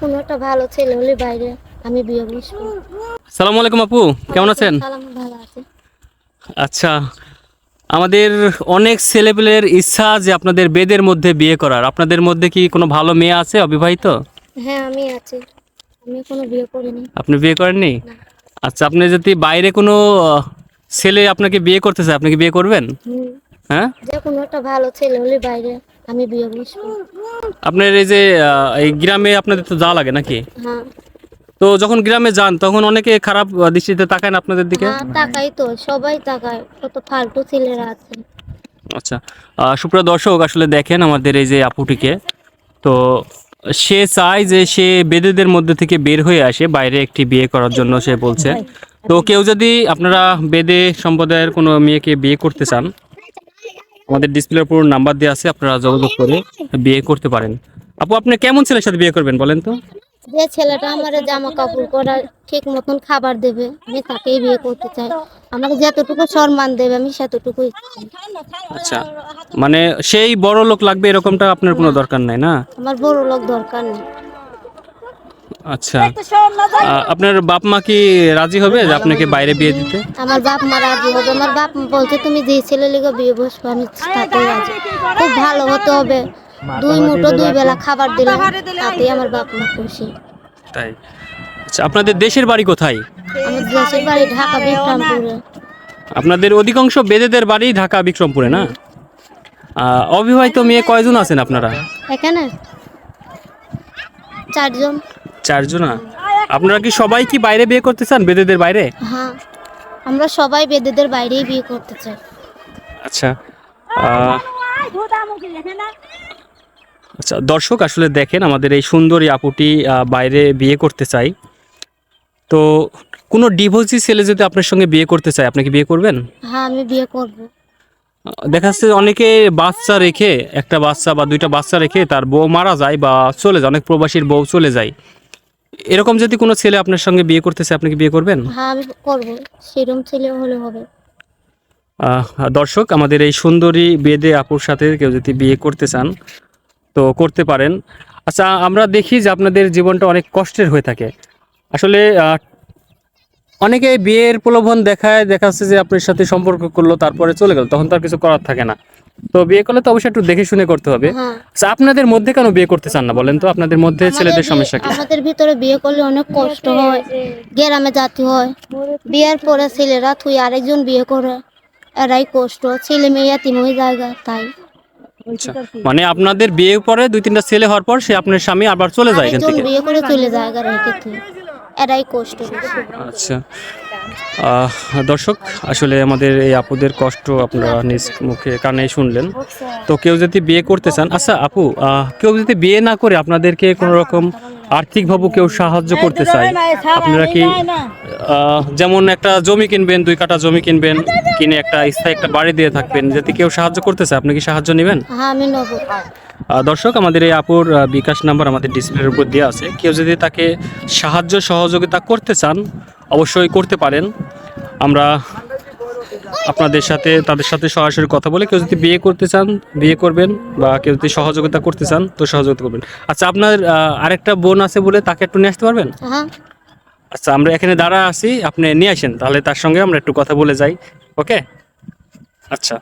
কোনো একটা ভালো ছেলে হলে বাইরে আমি বিয়ে বসবো সালাম আলাইকুম আপু কেমন আছেন? সালাম ভালো আছে। আচ্ছা আমাদের অনেক ছেলেপেলের ইচ্ছা যে আপনাদের বেদের মধ্যে বিয়ে করার। আপনাদের মধ্যে কি কোনো ভালো মেয়ে আছে অবিবাহিত? হ্যাঁ আমি আছি। আমি কোনো বিয়ে করিনি। আপনি বিয়ে করেননি? আচ্ছা আপনি যদি বাইরে কোনো ছেলে আপনাকে বিয়ে করতে চায় আপনি কি বিয়ে করবেন? হ্যাঁ? যে কোনো একটা ভালো ছেলে হলে বাইরে আমি বিয়ে বসবো আপনার এই যে এই গ্রামে আপনাদের তো যাওয়া লাগে নাকি? হ্যাঁ। তো যখন গ্রামে যান তখন অনেকে খারাপ দৃষ্টিতে তাকায় না আপনাদের দিকে? হ্যাঁ তাকাই তো সবাই তাকায় কত ফালতু ছেলেরা আছে। আচ্ছা সুপ্রিয় দর্শক আসলে দেখেন আমাদের এই যে আপুটিকে। তো সে চায় যে সে বেদেদের মধ্যে থেকে বের হয়ে আসে বাইরে একটি বিয়ে করার জন্য সে বলছে। তো কেউ যদি আপনারা বেদে সম্প্রদায়ের কোনো মেয়েকে বিয়ে করতে চান আমাদের ডিসপ্লের উপর নাম্বার দেওয়া আছে আপনারা যোগাযোগ করে বিয়ে করতে পারেন। আপু আপনি কেমন ছেলের সাথে বিয়ে করবেন বলেন তো? যে ছেলেটা আমার জামা কাপড় করা ঠিক মতন খাবার দেবে আমি তাকেই বিয়ে করতে চাই আমাকে যতটুকু সম্মান দেবে আমি সেতটুকুই আচ্ছা মানে সেই বড় লোক লাগবে এরকমটা আপনার কোনো দরকার নাই না? আমার বড় লোক দরকার নেই। আচ্ছা। আপনার বাপ মা কি রাজি হবে যে আপনাকে বাইরে বিয়ে দিতে? আমার বাপ মা রাজি হবে। আমার বাপ মা বলছে তুমি যে ছেলে লেগে বিয়ে বসবো আমি তাতেই রাজি খুব ভালো হতে হবে। দুই মুঠো দুই বেলা খাবার দিলাম তাতেই আমার বাপ মা খুশি। তাই। আচ্ছা আপনাদের দেশের বাড়ি কোথায়? আমার দেশের বাড়ি ঢাকা বিক্রমপুরে। আপনাদের অধিকাংশ বেদেদের বাড়ি ঢাকা বিক্রমপুরে না? অবিবাহিত মেয়ে কয়জন আছেন আপনারা? এখানে চারজন। চারজনা? আপনারা কি সবাই কি বাইরে বিয়ে করতে চান বেদেদের বাইরে? হ্যাঁ আমরা সবাই বেদেদের বাইরেই বিয়ে করতে চাই। আচ্ছা আচ্ছা দর্শক আসলে দেখেন আমাদের এই সুন্দরী আপুটি বাইরে বিয়ে করতে চাই। তো কোনো ডিভোর্সি ছেলে যদি আপনার সঙ্গে বিয়ে করতে চায় আপনি কি বিয়ে করবেন? হ্যাঁ আমি বিয়ে করব। দেখা যাচ্ছে অনেকে বাচ্চা রেখে একটা বাচ্চা বা দুইটা বাচ্চা রেখে তার বউ মারা যায় বা চলে যায় অনেক প্রবাসীর বউ চলে যায়। এরকম যদি কোনো ছেলে আপনার সঙ্গে বিয়ে করতেছে আপনি কি বিয়ে করবেন? হ্যাঁ আমি করব। সেরকম ছেলে হলে হবে। আহ, দর্শক আমাদের এই সুন্দরী বেদে আপুর সাথে কেউ যদি বিয়ে করতে চান তো করতে পারেন। আচ্ছা আমরা দেখি যে আপনাদের জীবনটা অনেক কষ্টের হয়ে থাকে। আসলে আহ, অনেকে বিয়ের প্রলোভন দেখায় দেখাচ্ছে যে আপনার সাথে সম্পর্ক করল তারপরে চলে গেল তখন তার কিছু করার থাকে না। তো বিয়ে করলে তো অবশ্যই একটু দেখে শুনে করতে হবে। হ্যাঁ। আচ্ছা আপনাদের মধ্যে কেন বিয়ে করতে চান না বলেন তো? আপনাদের মধ্যে ছেলেদের সমস্যা কি? আমাদের ভিতরে বিয়ে করলে অনেক কষ্ট হয়। গ্রামে জাতি হয়। বিয়ের পরে ছেলেরা তুই আরেকজন বিয়ে করে। এরাই কষ্ট। ছেলে মেয়ে এতিম হয়ে জায়গা তাই। আচ্ছা মানে আপনাদের বিয়ে পরে দুই তিনটা ছেলে হওয়ার পর সে আপনার স্বামী আবার চলে যায় এখান থেকে? বিয়ে করে চলে যায় এরাই কষ্ট। আচ্ছা। দর্শক, আসলে আমাদের এই আপুদের কষ্ট আপনারা নিজ মুখে কানে শুনলেন। তো কেউ যদি বিয়ে করতে চান আচ্ছা আপু কেউ যদি বিয়ে না করে আপনাদেরকে কোনো রকম আর্থিকভাবে কেউ সাহায্য করতে চায়, আপনারা কি যেমন একটা জমি কিনবেন, দুই কাঠা জমি কিনবেন, কিনে একটা স্থায়ী একটা বাড়ি দিয়ে থাকবেন যদি কেউ সাহায্য করতে চায়, আপনি কি সাহায্য নেবেন? হ্যাঁ দর্শক আমাদের এই আপুর বিকাশ নাম্বার আমাদের ডিসপ্লের উপর দেওয়া আছে। কেউ যদি তাকে সাহায্য সহযোগিতা করতে চান অবশ্যই করতে পারেন। আমরা আপনাদের সাথে তাদের সাথে সরাসরি কথা বলে কেউ যদি বিয়ে করতে চান বিয়ে করবেন বা কেউ যদি সহযোগিতা করতে চান তো সহযোগিতা করবেন। আচ্ছা আপনার আরেকটা বোন আছে বলে তাকে একটু নিয়ে আসতে পারবেন? হ্যাঁ। আচ্ছা আমরা এখানে দাঁড়া আছি আপনি নিয়ে আসেন তাহলে তার সঙ্গে আমরা একটু কথা বলে যাই। ওকে? আচ্ছা।